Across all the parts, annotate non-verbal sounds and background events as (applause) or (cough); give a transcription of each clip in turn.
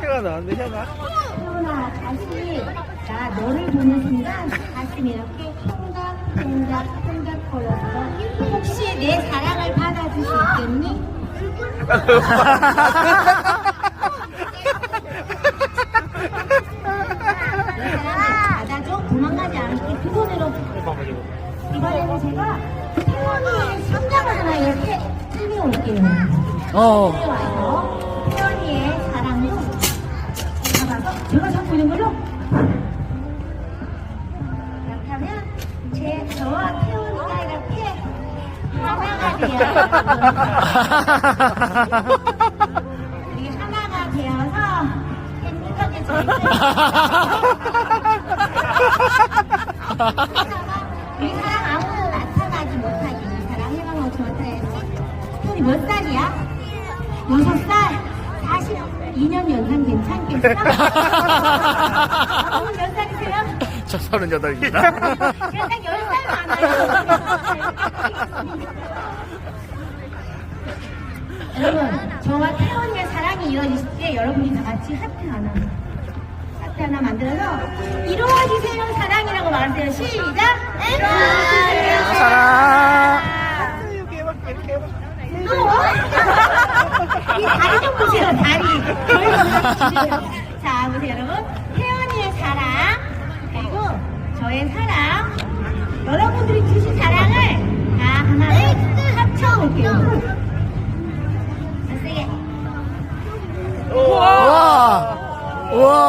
혀가 나왔네 혀가 태훈아 다시 나 너를 보는 순간 가슴이 이렇게 콩닥콩닥 콩닥거려서 혹시 내 사랑을 받아줄 수 있겠니? 내 사랑을 받아줘. 도망가지 않게 두 손으로. 이번에는 제가 심장을 하나 이렇게 찔러올게요. 어. 여기 와서 태연이의 사랑을 잡아서 제가 잡고 있는 걸로 이렇게 하면 제 저와 태연이가 이렇게 하나가 되어서 우리 (laughs) 하나가 되어서 행복하게 우리 사랑 아무 태연이 몇 살이야? 여섯 살? 42년 연상 괜찮겠어? (laughs) 몇 살이세요? 저 서른여덟입니다. 약간 10살 많아요. 여러분, 저와 태원이의 사랑이 이루어질 때 여러분이 다 같이 하트 하나, 하트 하나 만들어서 이루어지세요 사랑이라고 말하세요. 시작! 이루어지세요 사랑. 이 다리 좀 보세요, 다리. 자, 보세요, 여러분. 태연이의 사랑, 그리고 저의 사랑, 여러분들이 주신 사랑을 다 하나로 합쳐볼게요. 자, 세게. 우와. 우와.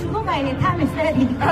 죽어가야 돼, 다음에 써야 되니까.